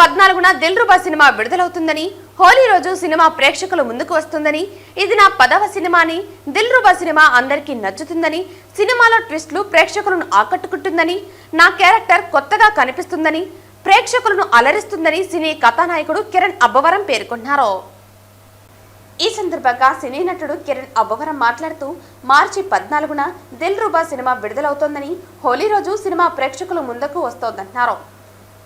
పద్నాలుగున దిల్ రుబా సినిమా విడుదలవుతుందని హోలీ రోజు సినిమా ప్రేక్షకుల ముందుకు వస్తుందని ఇది నా పదవ సినిమాని దిల్ రుబా సినిమా అందరికీ నచ్చుతుందని సినిమాలో ట్విస్ట్లు ప్రేక్షకులను ఆకట్టుకుంటుందని నా క్యారెక్టర్ కొత్తగా కనిపిస్తుందని ప్రేక్షకులను అలరిస్తుందని సినీ కథానాయకుడు కిరణ్ అబ్బవరం పేర్కొన్నారు. ఈ సందర్భంగా సినీ నటుడు కిరణ్ అబ్బవరం మాట్లాడుతూ మార్చి పద్నాలుగున దిల్ రూబా సినిమా విడుదలవుతోందని హోలీ రోజు సినిమా ప్రేక్షకుల ముందుకు వస్తోందన్నారు.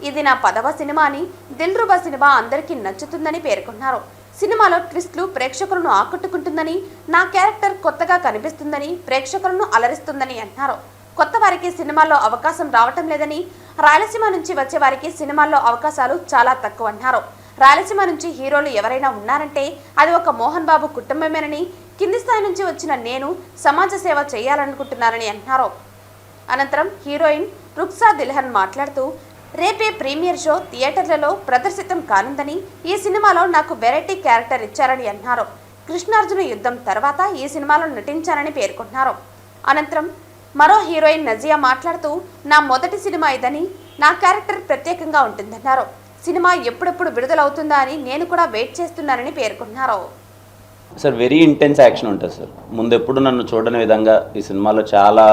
ఇది నా పదవ సినిమా అని దిల్ రుబా సినిమా అందరికీ నచ్చుతుందని పేర్కొన్నారు. సినిమాలో ట్విస్ట్లు ప్రేక్షకులను ఆకట్టుకుంటుందని నా క్యారెక్టర్ కొత్తగా కనిపిస్తుందని ప్రేక్షకులను అలరిస్తుందని అన్నారు కొత్త వారికి సినిమాల్లో అవకాశం రావటం లేదని రాయలసీమ నుంచి వచ్చే వారికి సినిమాల్లో అవకాశాలు చాలా తక్కువ అన్నారు రాయలసీమ నుంచి హీరోలు ఎవరైనా ఉన్నారంటే అది ఒక మోహన్ బాబు కుటుంబమేనని కింది స్థాయి నుంచి వచ్చిన నేను సమాజ సేవ చేయాలనుకుంటున్నానని అన్నారు అనంతరం హీరోయిన్ రుక్సా దిల్హన్ మాట్లాడుతూ రేపే ప్రీమియర్ షో థియేటర్లలో ప్రదర్శితం కానుందని ఈ సినిమాలో నాకు వెరైటీ క్యారెక్టర్ ఇచ్చారని అన్నారు. కృష్ణార్జున యుద్ధం తర్వాత ఈ సినిమాలో నటించారని పేర్కొన్నారు. అనంతరం మరో హీరోయిన్ నజియా మాట్లాడుతూ నా మొదటి సినిమా ఇదని నా క్యారెక్టర్ ప్రత్యేకంగా ఉంటుందన్నారు. సినిమా ఎప్పుడెప్పుడు విడుదలవుతుందా అని నేను కూడా వెయిట్ చేస్తున్నానని పేర్కొన్నారు. సార్ వెరీ ఇంటెన్స్ యాక్షన్ ఉంటుంది సార్. ముందెప్పుడు నన్ను చూడని విధంగా ఈ సినిమాలో చాలా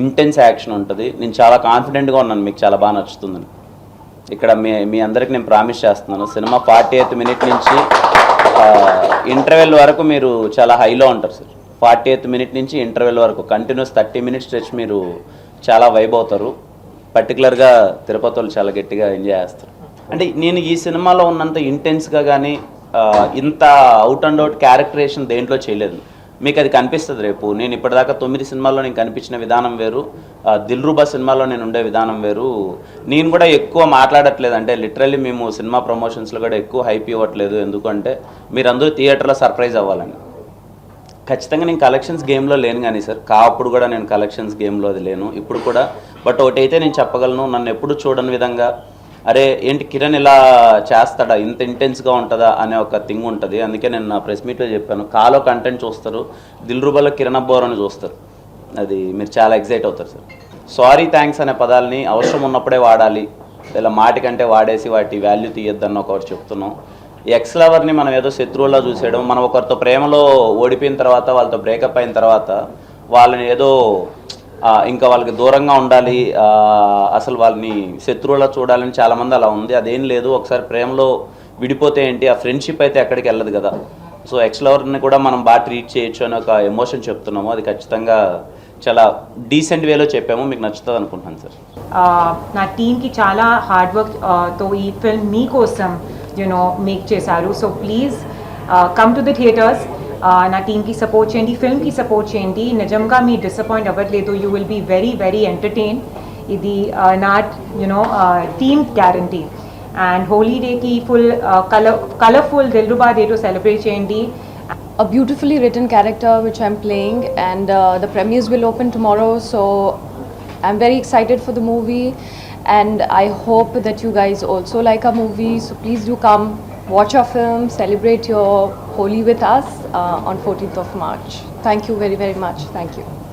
ఇంటెన్స్ యాక్షన్ ఉంటుంది. నేను చాలా కాన్ఫిడెంట్గా ఉన్నాను. మీకు చాలా బాగా నచ్చుతుందని. ఇక్కడ మీ మీ అందరికి నేను ప్రామిస్ చేస్తున్నాను. సినిమా ఫార్టీ ఎయిత్ మినిట్ నుంచి ఇంటర్వెల్ వరకు మీరు చాలా హైలో ఉంటారు సార్ ఫార్టీ ఎయిత్ మినిట్ నుంచి ఇంటర్వెల్ వరకు కంటిన్యూస్ థర్టీ మినిట్స్ స్ట్రెచ్ మీరు చాలా వైబ్ అవుతారు. పర్టికులర్గా తిరుపతి వాళ్ళు చాలా గట్టిగా ఎంజాయ్ చేస్తారు. అంటే నేను ఈ సినిమాలో ఉన్నంత ఇంటెన్స్గా కానీ ఇంత అవుట్ అండ్ అవుట్ క్యారెక్టరేషన్ దేంట్లో చేయలేదు. మీకు అది కనిపిస్తుంది రేపు. నేను ఇప్పటిదాకా తొమ్మిది సినిమాల్లో నేను కనిపించిన విధానం వేరు. దిల్రూబా దిల్ రూబా సినిమాలో నేను ఉండే విధానం వేరు. నేను కూడా ఎక్కువ మాట్లాడట్లేదు. అంటే లిటరల్లీ మేము సినిమా ప్రమోషన్స్లో కూడా ఎక్కువ హైప్ ఇవ్వట్లేదు. ఎందుకంటే మీరందరూ థియేటర్లో సర్ప్రైజ్ అవ్వాలని. ఖచ్చితంగా నేను కలెక్షన్స్ గేమ్లో లేను కానీ సార్. కాప్పుడు కూడా నేను కలెక్షన్స్ గేమ్లో అది లేను. ఇప్పుడు కూడా. బట్ ఒకటైతే నేను చెప్పగలను నన్ను ఎప్పుడు చూడని విధంగా అరే ఏంటి కిరణ్ ఇలా చేస్తాడా? ఇంత ఇంటెన్స్గా ఉంటుందా? అనే ఒక థింగ్ ఉంటుంది. అందుకే నేను నా ప్రెస్ మీట్లో చెప్పాను. కాలో కంటెంట్ చూస్తారు. దిల్ రూబాలో కిరణ్ అబ్బోర్ అని చూస్తారు. అది మీరు చాలా ఎగ్జైట్ అవుతారు సార్ సారీ థ్యాంక్స్ అనే పదాలని అవసరం ఉన్నప్పుడే వాడాలి. ఇలా మాటికంటే వాడేసి వాటి వాల్యూ తీయొద్దని ఒకటి చెప్తున్నాం. ఎక్స్ లవర్ని మనం ఏదో శత్రువులా చూసేయడం మనం ఒకరితో ప్రేమలో ఓడిపోయిన తర్వాత వాళ్ళతో బ్రేకప్ అయిన తర్వాత వాళ్ళని ఏదో ఇంకా వాళ్ళకి దూరంగా ఉండాలి. అసలు వాళ్ళని శత్రువులా చూడాలని చాలామంది అలా ఉంది. అదేం లేదు. ఒకసారి ప్రేమలో విడిపోతే ఏంటి? ఆ ఫ్రెండ్షిప్ అయితే ఎక్కడికి వెళ్ళదు కదా. సో ఎక్స్ లవర్ని కూడా మనం బాగా ట్రీట్ చేయొచ్చు అని ఒక ఎమోషన్ చెప్తున్నాము. అది ఖచ్చితంగా చాలా డీసెంట్ వేలో చెప్పాము. మీకు నచ్చుతుంది అనుకుంటున్నాను సార్ నా టీమ్కి చాలా హార్డ్ వర్క్తో ఈ ఫిల్మ్ మీకోసం యూనో మేక్ చేశారు. So please come to the theatres నా టీమ్కి సపోర్ట్ చేయండి ఫిల్మ్కి సపోర్ట్ చేయండి నిజంగా మీ డిసప్పాయింట్ అవ్వట్లేదు you will be very very entertain ఇది uh, నా you know team guarantee and Holi డేకి ఫుల్ కలర్ కలర్ఫుల్ దిల్రుబా డేతో సెలబ్రేట్ చేయండి a beautifully written character which I'm playing, and uh, the premieres will open tomorrow. So I'm very excited for the movie, and I hope that you guys also like our movie. So please do come watch our film, celebrate your Holi with us uh, on 14th of March. Thank you very very much. Thank you.